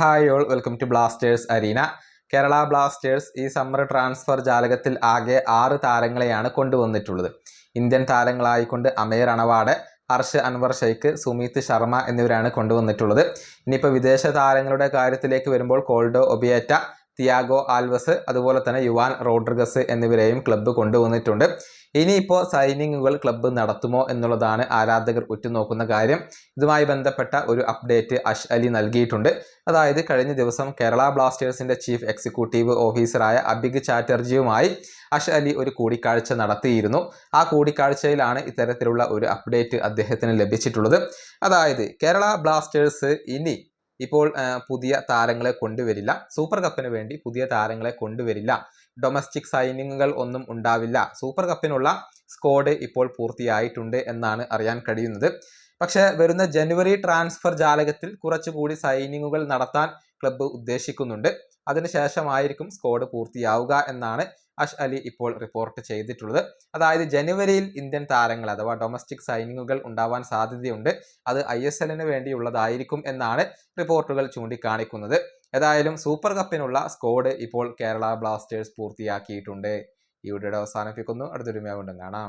Hi all welcome to Blasters arena Kerala Blasters ഈ summer transfer ജാലകത്തിൽ ആകെ ആറ് താരങ്ങളെയാണ് കൊണ്ടുവന്നിട്ടുള്ളത്. ഇന്ത്യൻ താരങ്ങളായിക്കൊണ്ട് അമേർ അണവാട് ഹർഷ് അൻവർ ഷെയ്ഖ് സുമീത് ശർമ്മ എന്നിവരാണ് കൊണ്ടുവന്നിട്ടുള്ളത്. ഇനിയിപ്പോൾ വിദേശ താരങ്ങളുടെ കാര്യത്തിലേക്ക് വരുമ്പോൾ കോൾഡോ ഒബിയേറ്റ തിയാഗോ ആൽവസ് അതുപോലെ തന്നെ യുവാൻ റോഡ്രിഗസ് എന്നിവരെയും ക്ലബ്ബ് കൊണ്ടുവന്നിട്ടുണ്ട്. ഇനിയിപ്പോൾ സൈനിങ്ങുകൾ ക്ലബ്ബ് നടത്തുമോ എന്നുള്ളതാണ് ആരാധകർ ഉറ്റുനോക്കുന്ന കാര്യം. ഇതുമായി ബന്ധപ്പെട്ട ഒരു അപ്ഡേറ്റ് അഷ് അലി നൽകിയിട്ടുണ്ട്. അതായത് കഴിഞ്ഞ ദിവസം കേരള ബ്ലാസ്റ്റേഴ്സിന്റെ ചീഫ് എക്സിക്യൂട്ടീവ് ഓഫീസറായ അബിഗ് ചാറ്റർജിയുമായി അഷ് അലി ഒരു കൂടിക്കാഴ്ച നടത്തിയിരുന്നു. ആ കൂടിക്കാഴ്ചയിലാണ് ഇത്തരത്തിലുള്ള ഒരു അപ്ഡേറ്റ് അദ്ദേഹത്തിന് ലഭിച്ചിട്ടുള്ളത്. അതായത് കേരള ബ്ലാസ്റ്റേഴ്സ് ഇനി ഇപ്പോൾ പുതിയ താരങ്ങളെ കൊണ്ടുവരില്ല. സൂപ്പർ കപ്പിന് വേണ്ടി പുതിയ താരങ്ങളെ കൊണ്ടുവരില്ല. ഡൊമസ്റ്റിക് സൈനിങ്ങുകൾ ഒന്നും ഉണ്ടാവില്ല. സൂപ്പർ കപ്പിനുള്ള സ്ക്വാഡ് ഇപ്പോൾ പൂർത്തിയായിട്ടുണ്ട് എന്നാണ് അറിയാൻ കഴിയുന്നത്. പക്ഷേ വരുന്ന ജനുവരി ട്രാൻസ്ഫർ ജാലകത്തിൽ കുറച്ചുകൂടി സൈനിങ്ങുകൾ നടത്താൻ ക്ലബ്ബ് ഉദ്ദേശിക്കുന്നുണ്ട്. അതിനുശേഷമായിരിക്കും സ്ക്വാഡ് പൂർത്തിയാവുക എന്നാണ് അഷ് അലി ഇപ്പോൾ റിപ്പോർട്ട് ചെയ്തിട്ടുള്ളത്. അതായത് ജനുവരിയിൽ ഇന്ത്യൻ താരങ്ങൾ അഥവാ ഡൊമസ്റ്റിക് സൈനിങ്ങുകൾ ഉണ്ടാവാൻ സാധ്യതയുണ്ട്. അത് ഐ എസ് എല്ലിന് വേണ്ടിയുള്ളതായിരിക്കും എന്നാണ് റിപ്പോർട്ടുകൾ ചൂണ്ടിക്കാണിക്കുന്നത്. ഏതായാലും സൂപ്പർ കപ്പിനുള്ള സ്കോഡ് ഇപ്പോൾ കേരള ബ്ലാസ്റ്റേഴ്സ് പൂർത്തിയാക്കിയിട്ടുണ്ട്. ഈ വീഡിയോയുടെ അവസാനിപ്പിക്കുന്നു. അടുത്തൊരു വീണ്ടും കാണാം.